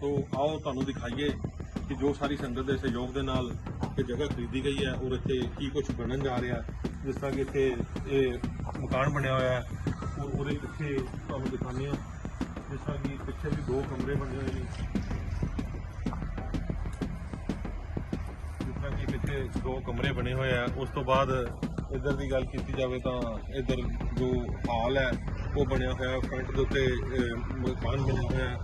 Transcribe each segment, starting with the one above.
ਸੋ ਆਓ ਤੁਹਾਨੂੰ ਦਿਖਾਈਏ ਕਿ ਜੋ ਸਾਰੀ ਸੰਗਤ ਦੇ ਸਹਿਯੋਗ ਦੇ ਨਾਲ ਇਹ ਜਗ੍ਹਾ ਖਰੀਦੀ ਗਈ ਹੈ ਔਰ ਇੱਥੇ ਕੀ ਕੁਝ ਬਣਨ ਜਾ ਰਿਹਾ ਜਿਸ ਤਰ੍ਹਾਂ ਕਿ ਇੱਥੇ ਇਹ ਮਕਾਨ ਬਣਿਆ ਹੋਇਆ ਹੈ ਔਰ ਉਹਦੇ ਪਿੱਛੇ ਤੁਹਾਨੂੰ ਦਿਖਾਉਂਦੇ ਹਾਂ। ਜਿਸ ਤਰ੍ਹਾਂ ਕਿ ਪਿੱਛੇ ਵੀ ਦੋ ਕਮਰੇ ਬਣੇ ਹੋਏ ਨੇ। ਜਿਸ ਤਰ੍ਹਾਂ ਕਿ ਪਿੱਛੇ ਦੋ ਕਮਰੇ ਬਣੇ ਹੋਏ ਆ। ਉਸ ਤੋਂ ਬਾਅਦ ਇੱਧਰ ਦੀ ਗੱਲ ਕੀਤੀ ਜਾਵੇ ਤਾਂ ਇੱਧਰ ਜੋ ਹਾਲ ਹੈ ਉਹ ਬਣਿਆ ਹੋਇਆ ਫਰੰਟ ਦੇ ਉੱਤੇ ਮਕਾਨ ਬਣਿਆ ਹੋਇਆ ਹੈ।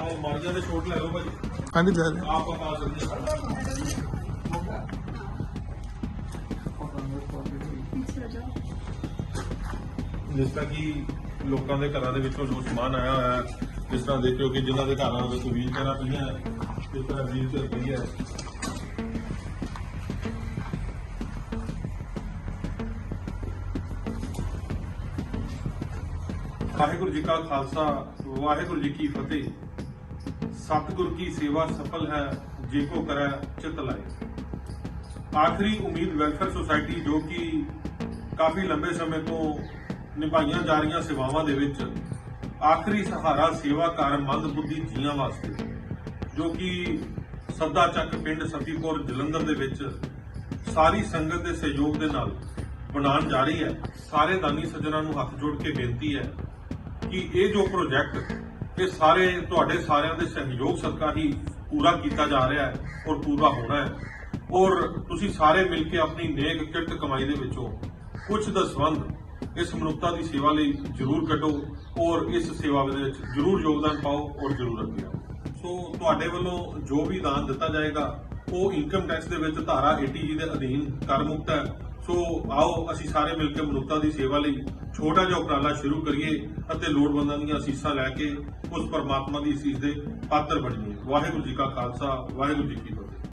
ਆਹ ਮਾਰਜਾ ਦੇ ਛੋਟ ਲੈ ਲਓ ਭਾਜੀ। ਹਾਂਜੀ ਲੈ ਲੈ ਆਪ ਬਤਾ ਸਕਦੇ ਜਿਸ ਤਰ੍ਹਾਂ ਕਿ ਲੋਕਾਂ ਦੇ ਘਰਾਂ ਦੇ ਵਿੱਚੋਂ ਜੋ ਸਮਾਨ ਆਇਆ ਹੋਇਆ ਹੈ ਜਿਸ ਤਰ੍ਹਾਂ ਦੇਖਿਓ ਕਿ ਜਿਨ੍ਹਾਂ ਦੇ ਘਰਾਂ ਵਿੱਚ ਵੀਲ ਚੇਅਰਾਂ ਪਈਆਂ ਜਿਸ ਤਰ੍ਹਾਂ ਵੀਲ ਚੇਅਰ ਪਈ ਹੈ। ਵਾਹਿਗੁਰੂ ਜੀ ਕਾ ਖਾਲਸਾ, ਵਾਹਿਗੁਰੂ ਜੀ ਕੀ ਫਤਿਹ। ਸਤਿਗੁਰ ਕੀ ਸੇਵਾ ਸਫਲ ਹੈ, ਜੇ ਕੋ ਕਰੈ ਚਿਤ ਲਾਏ। ਆਖਰੀ ਉਮੀਦ ਵੈਲਫੇਅਰ ਸੁਸਾਇਟੀ ਜੋ ਕਿ ਕਾਫੀ ਲੰਬੇ ਸਮੇਂ ਤੋਂ ਨਿਭਾਈਆਂ ਜਾ ਰਹੀਆਂ ਸੇਵਾਵਾਂ ਦੇ ਵਿੱਚ, ਆਖਰੀ ਸਹਾਰਾ ਸੇਵਾ ਕਰ ਮੰਦਬੁੱਧੀ ਜੀਆਂ ਵਾਸਤੇ, ਜੋ ਕਿ ਸੱਦਾ ਚੱਕ ਪਿੰਡ ਸਤੀਪੁਰ ਜਲੰਧਰ ਦੇ ਵਿੱਚ ਸਾਰੀ ਸੰਗਤ ਦੇ ਸਹਿਯੋਗ ਦੇ ਨਾਲ ਬਣਾਉਣ ਜਾ ਰਹੀ ਹੈ। ਸਾਰੇ ਦਾਨੀ ਸੱਜਣਾਂ ਨੂੰ ਹੱਥ ਜੋੜ ਕੇ ਬੇਨਤੀ ਹੈ ਕਿ ਇਹ ਜੋ ਪ੍ਰੋਜੈਕਟ ਇਹ ਸਾਰੇ, ਤੁਹਾਡੇ ਸਾਰਿਆਂ ਦੇ ਸਹਿਯੋਗ ਸਦਕਾ ਹੀ ਪੂਰਾ ਕੀਤਾ ਜਾ ਰਿਹਾ ਹੈ ਔਰ ਪੂਰਾ ਹੋਣਾ ਹੈ। ਔਰ ਤੁਸੀਂ ਸਾਰੇ ਮਿਲ ਕੇ ਆਪਣੀ ਨੇਕ ਕਿਰਤ ਕਮਾਈ ਦੇ ਵਿੱਚੋਂ ਕੁਝ ਦਸਵੰਦ ਇਸ ਮਨੁੱਖਤਾ ਦੀ ਸੇਵਾ ਲਈ ਜ਼ਰੂਰ ਕੱਢੋ ਔਰ ਇਸ ਸੇਵਾ ਦੇ ਵਿੱਚ ਜ਼ਰੂਰ ਯੋਗਦਾਨ ਪਾਓ ਔਰ ਜ਼ਰੂਰ ਅੱਗੇ ਆਓ। ਸੋ ਤੁਹਾਡੇ ਵੱਲੋਂ ਜੋ ਵੀ ਦਾਨ ਦਿੱਤਾ ਜਾਏਗਾ, ਉਹ ਇਨਕਮ ਟੈਕਸ ਦੇ ਵਿੱਚ ਧਾਰਾ 80 ਜੀ ਦੇ ਅਧੀਨ ਕਰ ਮੁਕਤ ਹੈ। ਸੋ ਆਓ ਅਸੀਂ ਸਾਰੇ ਮਿਲ ਕੇ ਮਨੁੱਖਤਾ ਦੀ ਸੇਵਾ ਲਈ ਛੋਟਾ ਜਿਹਾ ਉਪਰਾਲਾ ਸ਼ੁਰੂ ਕਰੀਏ ਅਤੇ ਲੋੜਵੰਦਾਂ ਦੀਆਂ ਅਸੀਸਾਂ ਲੈ ਕੇ ਉਸ ਪਰਮਾਤਮਾ ਦੀ ਅਸੀਸ ਦੇ ਪਾਤਰ ਬਣੀਏ। ਵਾਹਿਗੁਰੂ ਜੀ ਕਾ ਖਾਲਸਾ, ਵਾਹਿਗੁਰੂ ਜੀ ਕੀ ਫਤਿਹ।